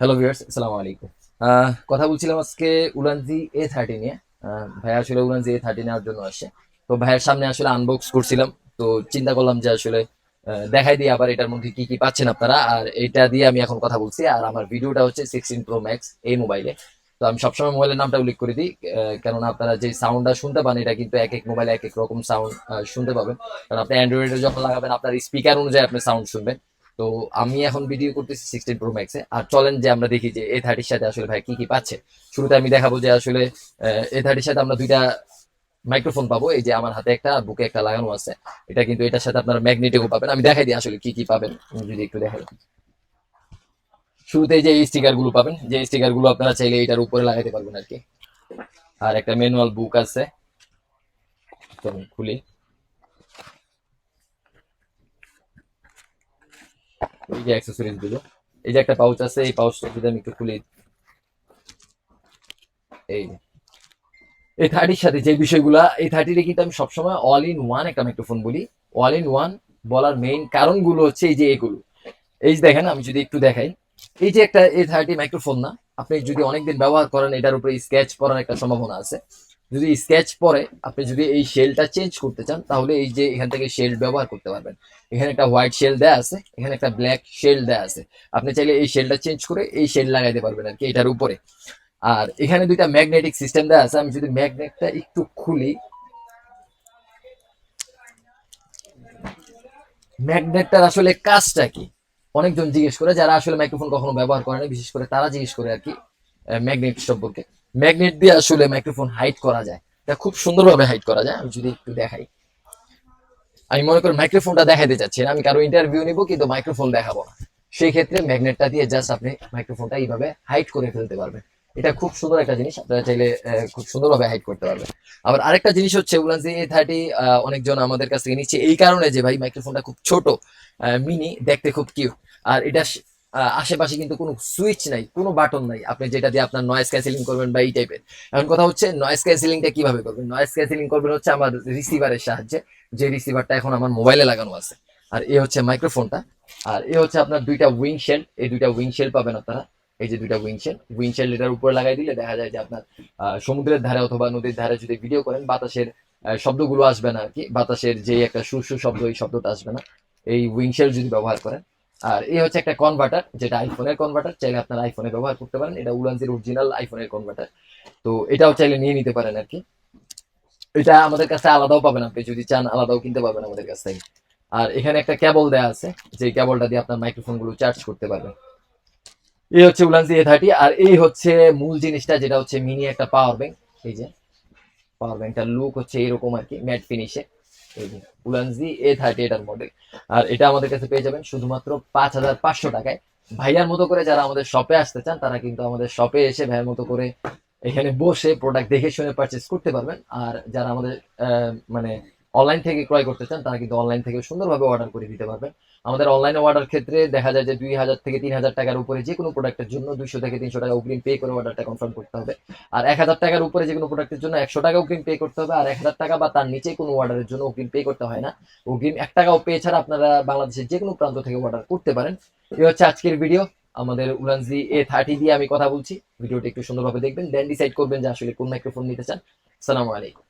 Hello viewers আসসালামু আলাইকুম কথা বলছিলাম আজকে উলানজি এ থার্টি নিয়ে। আহ, ভাই আসলে উলানজি এ থার্টি নেওয়ার জন্য আসে। তো ভাইয়ের সামনে আসলে আনবক্স করছিলাম। তো চিন্তা করলাম যে আসলে আহ, দেখাই দিই আবার এটার মধ্যে কি কি পাচ্ছেন আপনারা। আর এটা দিয়ে আমি এখন কথা বলছি। আর আমার ভিডিওটা হচ্ছে সিক্সটিন প্রো ম্যাক্স এই মোবাইলে তো আমি সবসময় মোবাইলের নামটা উল্লেখ করে দিই। আহ, কেননা আপনারা যে সাউন্ডটা শুনতে পান এটা কিন্তু এক এক মোবাইলে এক এক রকম সাউন্ড শুনতে পাবেন। কারণ আপনি অ্যান্ড্রয়েডে যখন লাগাবেন আপনার স্পিকার অনুযায়ী আপনি সাউন্ড শুনবেন। তো আমি এখন ভিডিও করতেছি সিক্সটিন প্রো ম্যাক্সে আর চলেন যে আমরা দেখি যে এ থার্টির সাথে আসলে ভাই কি কি পাচ্ছে। শুরুতে আমি দেখাবো যে আসলে এ থার্টির সাথে আমরা দুইটা মাইক্রোফোন পাবো। এই যে আমার হাতে একটা বুকে একটা লাগানো আছে। এটা কিন্তু এটার সাথে আপনারা ম্যাগনেটিকও পাবেন। আমি দেখাই দিই আসলে কি কি পাবেন। যদি একটু দেখাই। শুরুতে যে স্টিকারগুলো পাবেন, যে স্টিকারগুলো আপনারা চাইলে এটার উপরে লাগাতে পারবেন আর কি। আর একটা ম্যানুয়াল বুক আছে। খুলি। এই যে অ্যাক্সেসরিজগুলো, এই যে একটা পাউচ আছে, এই পাউচটা যদি আমি একটু খুলি। এই এই থার্টির সাথে যে বিষয়গুলা, এই থার্টিতে কিন্তু আমি সবসময় অল ইন ওয়ান একটা মাইক্রোফোন বলি। অল ইন ওয়ান বলার মেইন কারণগুলো হচ্ছে এই যে এগুলো। এই যে দেখেন, আমি যদি একটু দেখাই। এই যে একটা এ থার্টি মাইক্রোফোন না, আপনি যদি অনেকদিন ব্যবহার করেন, এটার উপরে স্কেচ পড়ার একটা সম্ভাবনা আছে। যদি স্কেচ পরে আপনি যদি এই শেলটা চেঞ্জ করতে চান, তাহলে এই যে এখান থেকে শেল ব্যবহার করতে পারবেন। এখানে একটা হোয়াইট শেল দেয়া আছে, এখানে একটা ব্ল্যাক শেল দেয়া আছে। আপনি চাইলে এই শেলটা চেঞ্জ করে এই শেল লাগাইতে পারবেন আর কি এটার উপরে। আর এখানে দুইটা ম্যাগনেটিক সিস্টেম দেওয়া আছে, আমি যদি ম্যাগনেটটা একটু খুলি ম্যাগনেটটার আসলে কাজটা কি? অনেকজন জিজ্ঞেস করে, যারা আসলে মাইক্রোফোন কখনো ব্যবহার করে না বিশেষ করে তারা জিজ্ঞেস করে আর কি ম্যাগনেট সম্পর্কে। ম্যাগনেট দিয়ে আসলে মাইক্রোফোন হাইট করা যায়। এটা খুব সুন্দরভাবে হাইট করা যায়, আমি যদি একটু দেখাই। আমি মনে করি মাইক্রোফোনটা দেখাইতে চাচ্ছি না, আমি কারও ইন্টারভিউ নিব, কিন্তু মাইক্রোফোন দেখাবো না। সেই ক্ষেত্রে ম্যাগনেটটা দিয়ে জাস্ট আপনি মাইক্রোফোনটা এইভাবে হাইট করে ফেলতে পারবেন। এটা খুব সুন্দর একটা জিনিস, আপনারা চাইলে খুব সুন্দরভাবে হাইড করতে পারবেন। আবার আরেকটা জিনিস হচ্ছে উলানজি এ থার্টি অনেকজন আমাদের কাছ থেকে নিচ্ছে, এই কারণে যে ভাই মাইক্রোফোনটা খুব ছোট মিনি দেখতে খুব কিউট আর এটা আশেপাশে কিন্তু কোনো সুইচ নাই, কোনো বাটন নাই। আপনি যেটা দিয়ে আপনার নয়েস ক্যান্সেলিং করবেন বা এই টাইপের এখন কথা হচ্ছে নয়েজ ক্যান্সেলিংটা কীভাবে করবেন? নয়েস ক্যান্সেলিং করবেন হচ্ছে আমার রিসিভারের সাহায্যে, যে রিসিভারটা এখন আমার মোবাইলে লাগানো আছে। আর এ হচ্ছে মাইক্রোফোনটা আর এ হচ্ছে আপনার দুইটা উইং শেল এই দুইটা উইং শেল পাবেন আপনারা। এই যে দুইটা উইংশেল উইংশেল এটার উপরে লাগাই দিলে দেখা যায় যে আপনার সমুদ্রের ধারে অথবা নদীর ধারে যদি ভিডিও করেন, বাতাসের শব্দগুলো আসবে না আর কি। বাতাসের যে একটা সুর শব্দ, এই শব্দটা আসবে না। এই উইংশেল যদি ব্যবহার করেন আর এই হচ্ছে একটা কনভার্টার যেটা আইফোনের কনভার্টার চাইলে আপনার আইফোনে ব্যবহার করতে পারেন। এটা উলানজির অরিজিনাল আইফোনের কনভার্টার তো এটাও চাইলে নিয়ে নিতে পারেন আর কি। এটা আমাদের কাছে আলাদাও পাবেন আপনি, যদি চান আলাদাও কিনতে পারবেন আমাদের কাছ থেকে। আর এখানে একটা কেবল দেওয়া আছে, যে কেবলটা দিয়ে আপনার মাইক্রোফোনগুলো চার্জ করতে পারবেন। এই হচ্ছে উলানজি এ থার্টি আর এই হচ্ছে মূল জিনিসটা, যেটা হচ্ছে মিনি একটা পাওয়ার ব্যাংক এই যে পাওয়ার ব্যাংকটার লুক হচ্ছে এরকম আর কি ম্যাট ফিনিশে উলানজি এ থার্টি এটার মডেল আর এটা আমাদের কাছে পেয়ে যাবেন শুধুমাত্র পাঁচ হাজার পাঁচশো টাকায়। ভাইয়ার মতো করে যারা আমাদের শপে আসতে চান, তারা কিন্তু আমাদের শপে এসে ভাইয়ের মতো করে এখানে বসে প্রোডাক্ট দেখে শুনে পারচেস করতে পারবেন। আর যারা আমাদের মানে অনলাইন থেকে ক্রয় করতে চান, তারা কিন্তু অনলাইন থেকে সুন্দরভাবে অর্ডার করে দিতে পারবেন। আমাদের অনলাইনে অর্ডার ক্ষেত্রে দেখা যায় যে দুই হাজার থেকে তিন হাজার টাকার উপরে যে কোনো প্রোডাক্টের জন্য দুইশো থেকে তিনশো টাকা অগ্রিম পে করে অর্ডারটা কনফার্ম করতে হবে। আর এক হাজার টাকার উপরে যে কোনো প্রোডাক্টের জন্য একশো টাকা অগ্রিম পে করতে হবে, আর এক হাজার টাকা বা তার নিচে কোনো অর্ডারের জন্য অগ্রিম পে করতে হয় না। অগ্রিম এক টাকাও পে ছাড়া আপনারা বাংলাদেশের যে কোনো প্রান্ত থেকে অর্ডার করতে পারেন। এই হচ্ছে আজকের ভিডিও আমাদের উলানজি এ থার্টি দিয়ে আমি কথা বলছি। ভিডিওটি একটু সুন্দরভাবে দেখবেন দেন ডিসাইড করবেন যে আসলে কোন মাইক্রোফোন নিতে চান। সালামু আলাইকুম।